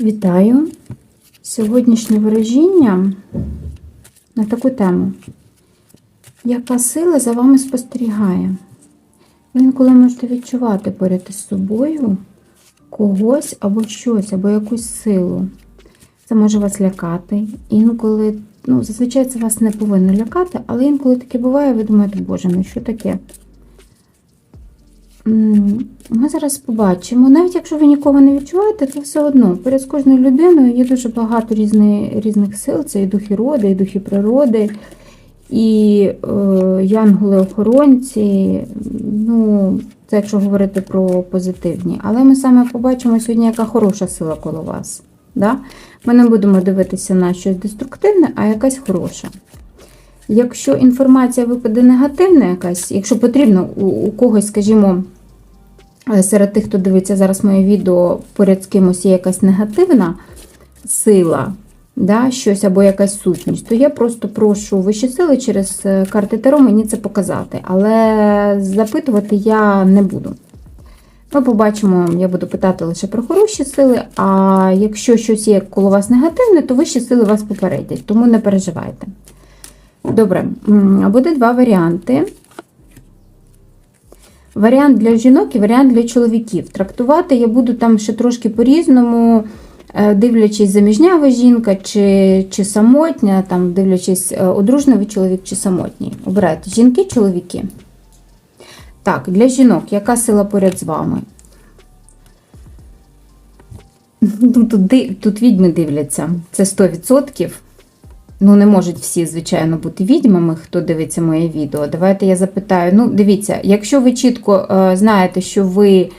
Вітаю! Сьогоднішнє виражіння на таку тему. Яка сила за вами спостерігає? Ви інколи можете відчувати поряд із собою когось або щось, або якусь силу. Це може вас лякати. Інколи, ну, зазвичай це вас не повинно лякати, але інколи таке буває, ви думаєте, боже, ну що таке? Ми зараз побачимо. Навіть якщо ви нікого не відчуваєте, то все одно перед кожною людиною є дуже багато різних, різних сил. Це і духи роди, і духи природи, і е, янголи-охоронці. Ну, це якщо говорити про позитивні. Але ми саме побачимо сьогодні, яка хороша сила коло вас. Да? Ми не будемо дивитися на щось деструктивне, а якась хороша. Якщо інформація випаде негативна, якась, якщо потрібно у, у когось, скажімо, серед тих, хто дивиться зараз моє відео, поряд з кимось є якась негативна сила, да, щось або якась сутність, то я просто прошу вищі сили через е, карти Таро мені це показати. Але запитувати я не буду. Ми побачимо, я буду питати лише про хороші сили, а якщо щось є коло вас негативне, то вищі сили вас попередять, тому не переживайте. Добре, буде два варіанти. Варіант для жінок і варіант для чоловіків. Трактувати я буду там ще трошки по-різному, е, дивлячись, заміжнява жінка чи, чи самотня, там, дивлячись, е, одружний чоловік чи самотній. Обирайте жінки, чоловіки. Так, для жінок, яка сила поряд з вами? Ну, Тут, тут відьми дивляться, це 100%. Ну, не можуть всі, звичайно, бути відьмами, хто дивиться моє відео. Давайте я запитаю. Ну, дивіться, якщо ви чітко е, знаєте, що ви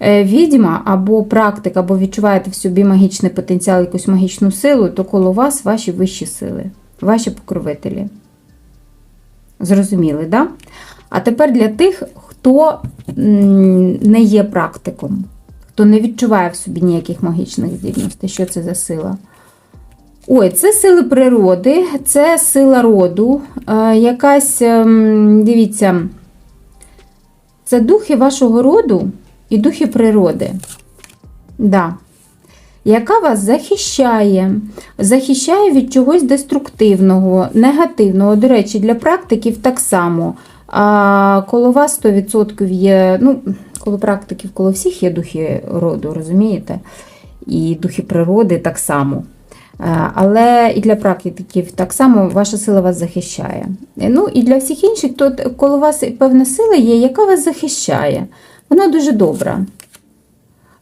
е, відьма або практик, або відчуваєте в собі магічний потенціал, якусь магічну силу, то коло вас ваші вищі сили, ваші покровителі. Зрозуміли? Да? А тепер для тих, хто не є практиком, хто не відчуває в собі ніяких магічних здібностей, що це за сила? Ой, це сили природи, це сила роду, е, якась, ем, дивіться, це духи вашого роду і духи природи. Да. Яка вас захищає, захищає від чогось деструктивного, негативного. До речі, для практиків так само. А коло вас 100% є, ну, коло практиків, коло всіх є духи роду, розумієте? І духи природи так само. Е, Але і для практиків так само ваша сила вас захищає. Е, Ну і для всіх інших, то коли у вас певна сила є, яка вас захищає. Вона дуже добра.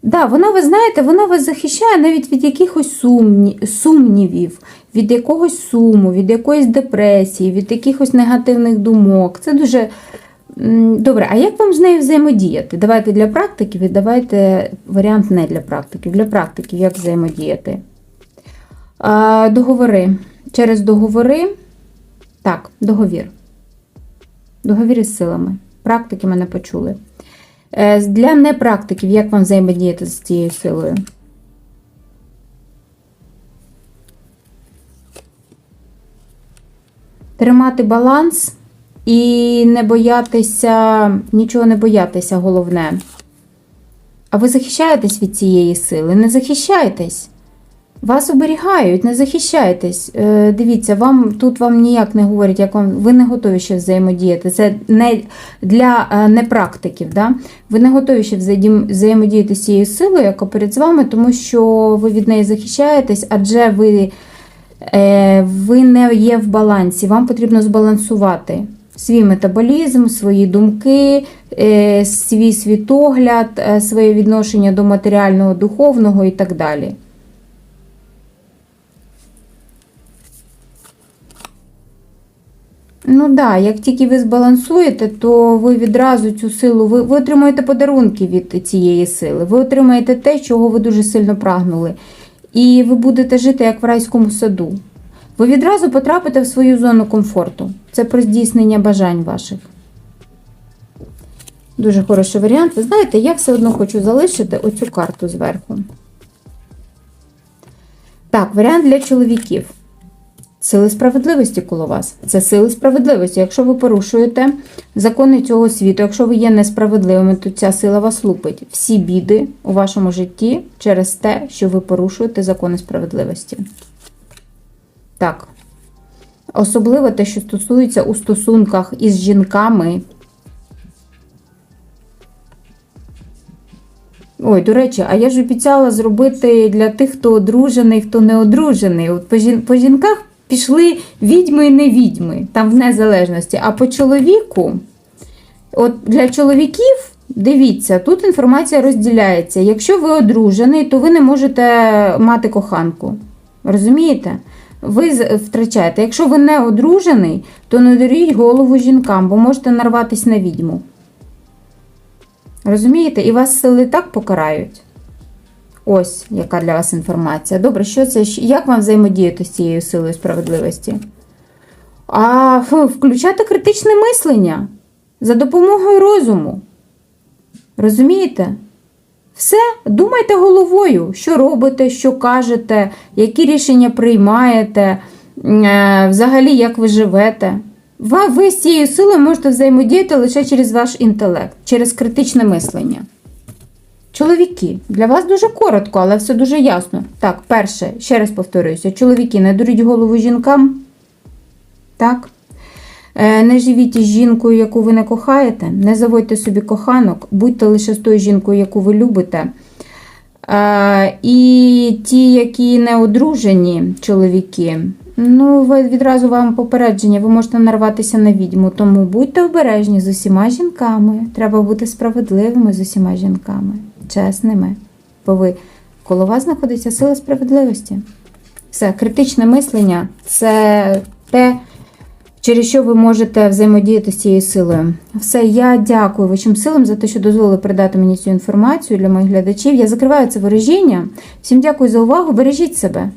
Да, вона, ви знаєте, вона вас захищає навіть від якихось сумні, сумнівів, від якогось суму, від якоїсь депресії, від якихось негативних думок. Це дуже добре. А як вам з нею взаємодіяти? Давайте для практиків і давайте варіант не для практиків. Для практиків як взаємодіяти? Договори. Через договори. Так, договір. Договір із силами. Практики мене почули. Е, Для непрактиків, як вам взаємодіяти з цією силою? Тримати баланс і не боятися, нічого не боятися, головне. А ви захищаєтесь від цієї сили? Не захищайтесь. Вас оберігають, не захищайтесь. Е, дивіться, вам тут вам ніяк не говорять, як вам ви не готові ще взаємодіяти. Це не для е, непрактиків. Да? Ви не готові ще взаєм- взаємодіяти з цією силою, яка перед вами, тому що ви від неї захищаєтесь, адже ви, е, ви не є в балансі. Вам потрібно збалансувати. Свій метаболізм, свої думки, е, свій світогляд, е, своє відношення до матеріального, духовного і так далі. Ну да, як тільки ви збалансуєте, то ви відразу цю силу, ви, ви отримаєте подарунки від цієї сили, ви отримаєте те, чого ви дуже сильно прагнули. І ви будете жити як в райському саду. Ви відразу потрапите в свою зону комфорту. Це про здійснення бажань ваших. Дуже хороший варіант. Ви знаєте, я все одно хочу залишити оцю карту зверху. Так, варіант для чоловіків. Сили справедливості коло вас. Це сили справедливості. Якщо ви порушуєте закони цього світу, якщо ви є несправедливими, то ця сила вас лупить. Всі біди у вашому житті через те, що ви порушуєте закони справедливості. Так. Особливо те, що стосується у стосунках із жінками. Ой, до речі, а я ж обіцяла зробити для тих, хто одружений, хто не одружений. От по, жінках пішли відьми і не відьми, там в незалежності. А по чоловіку, от для чоловіків, дивіться, тут інформація розділяється. Якщо ви одружений, то ви не можете мати коханку. Розумієте? Ви втрачаєте. Якщо ви не одружений, то не дуріть голову жінкам, бо можете нарватися на відьму. Розумієте? І вас сили так покарають. Ось яка для вас інформація. Добре, що це? Як вам взаємодіяти з цією силою справедливості? А включати критичне мислення за допомогою розуму. Розумієте? Все, думайте головою, що робите, що кажете, які рішення приймаєте, е, взагалі, як ви живете. Ви з цією силою можете взаємодіяти лише через ваш інтелект, через критичне мислення. Чоловіки, для вас дуже коротко, але все дуже ясно. Так, перше, ще раз повторююся, чоловіки, не дуріть голову жінкам. Так. Е, Не живіть із жінкою, яку ви не кохаєте, не заводьте собі коханок, будьте лише з тою жінкою, яку ви любите. Е, І ті, які не одружені чоловіки, ну, відразу вам попередження, ви можете нарватися на відьму. Тому будьте обережні з усіма жінками. Треба бути справедливими з усіма жінками, чесними. Бо ви коло вас знаходиться сила справедливості. Все, критичне мислення це те, через що ви можете взаємодіяти з цією силою. Все, я дякую вашим силам за те, що дозволили передати мені цю інформацію для моїх глядачів. Я закриваю це ворожіння. Всім дякую за увагу. Бережіть себе.